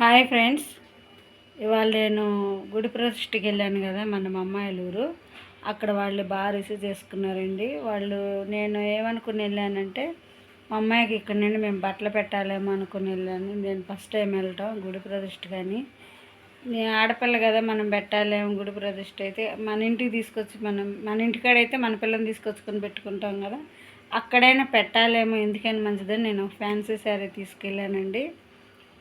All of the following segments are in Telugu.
Hi friends. ఇవాళ నేను గుడి ప్రతిష్ఠకి వెళ్ళాను కదా మన అమ్మాయిల ఊరు అక్కడ వాళ్ళు బాగా రిసీవ్ చేసుకున్నారండి. వాళ్ళు నేను ఏమనుకుని వెళ్ళానంటే మా అమ్మాయికి ఇక్కడ నుండి మేము బట్టలు పెట్టాలేమో అనుకుని వెళ్ళాను. నేను ఫస్ట్ టైం వెళ్ళటం గుడి ప్రతిష్ఠ కానీ. నేను ఆడపిల్ల కదా మనం పెట్టాలేమో గుడి ప్రతిష్ఠ అయితే. మన ఇంటికి తీసుకొచ్చి మనం మన ఇంటికాడైతే మన పిల్లని తీసుకొచ్చుకొని పెట్టుకుంటాం కదా. అక్కడైనా పెట్టాలేమో ఎందుకని మంచిదని నేను ఫ్యాన్సీ శారీ తీసుకెళ్ళానండి.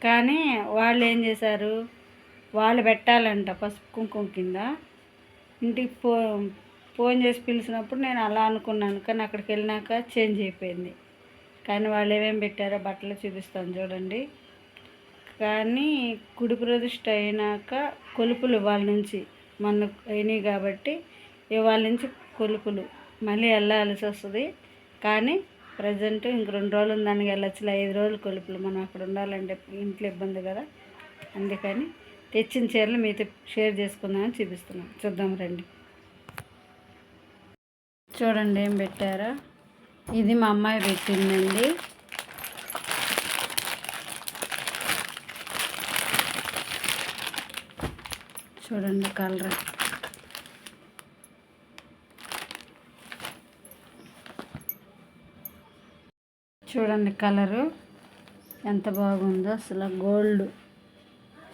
కానీ వాళ్ళు ఏం చేశారు? వాళ్ళు పెట్టాలంట పసుపు కుంకుమ కింద. ఇంటికి ఫో ఫోన్ చేసి పిలిచినప్పుడు నేను అలా అనుకున్నాను కానీ అక్కడికి వెళ్ళినాక చేంజ్ అయిపోయింది. కానీ వాళ్ళు ఏమేమి పెట్టారో బట్టలు చూపిస్తాను చూడండి. కానీ కుడి ప్రతిష్ట అయినాక కొలుపులు వాళ్ళ నుంచి మన అయినాయి కాబట్టి ఇవాళ నుంచి కొలుపులు. మళ్ళీ వెళ్ళాల్సి వస్తుంది. కానీ ప్రజెంట్ ఇంక రెండు రోజులు ఉందానికి వెళ్ళొచ్చులే ఐదు రోజులు కొలుపులు. మనం అక్కడ ఉండాలంటే ఇంట్లో ఇబ్బంది కదా. అందుకని తెచ్చిన చీరలు మీతో షేర్ చేసుకుందామని చూపిస్తున్నాం చూద్దాం రండి. చూడండి ఏం పెట్టారో. ఇది మా అమ్మాయి పెట్టిందండి. చూడండి కలర్. చూడండి కలరు ఎంత బాగుందో. అసలు గోల్డ్.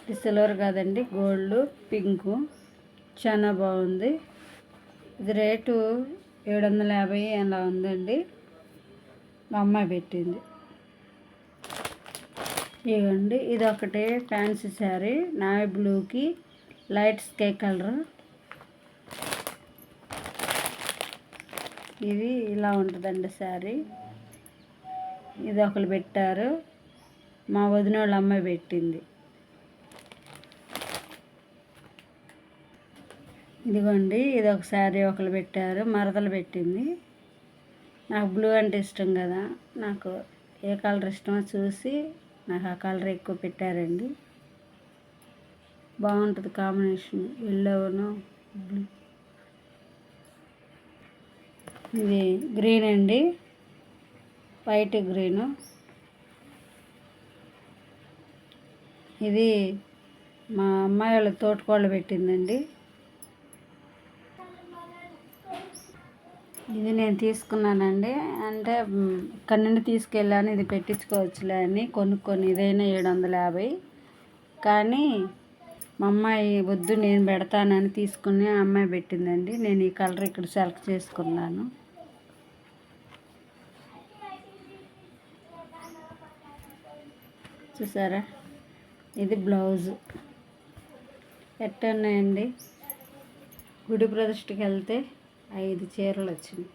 ఇది సిల్వర్ కాదండి గోల్డ్ పింకు. చాలా బాగుంది. ఇది రేటు ఏడు వందల యాభై అలా ఉందండి. మా అమ్మాయి పెట్టింది. ఇవ్వండి ఇది ఒకటి ఫ్యాన్సీ శారీ. నావీ బ్లూకి లైట్ స్కై కలర్. ఇది ఇలా ఉంటుందండి శారీ. ఇది ఒకరు పెట్టారు. మా వదిన వాళ్ళ అమ్మాయి పెట్టింది. ఇదిగోండి ఇది ఒక శారీ ఒకరు పెట్టారు. మరదలు పెట్టింది. నాకు బ్లూ అంటే ఇష్టం కదా. నాకు ఏ కలర్ ఇష్టమో చూసి నాకు ఆ కలర్ ఎక్కువ పెట్టారండి. బాగుంటుంది కాంబినేషన్. ఎల్లోను బ్లూ. ఇది గ్రీన్ అండి. White green. ఇది మా అమ్మాయి వాళ్ళ తోటకోళ్ళు పెట్టిందండి. ఇది నేను తీసుకున్నానండి. అంటే ఇక్కడ నుండి తీసుకెళ్ళాను ఇది పెట్టించుకోవచ్చులే అని కొనుక్కొని ఇదైనా ఏడు వందల యాభై. కానీ మా అమ్మాయి వద్దు నేను పెడతానని తీసుకుని ఆ అమ్మాయి పెట్టిందండి. నేను ఈ కలర్ ఇక్కడ సెలెక్ట్ చేసుకున్నాను. చూసారా? ఇది బ్లౌజు. ఎట్ట ఉన్నాయండి గుడి ప్రదర్శనకి వెళ్తే ఐదు చీరలు వచ్చినాయి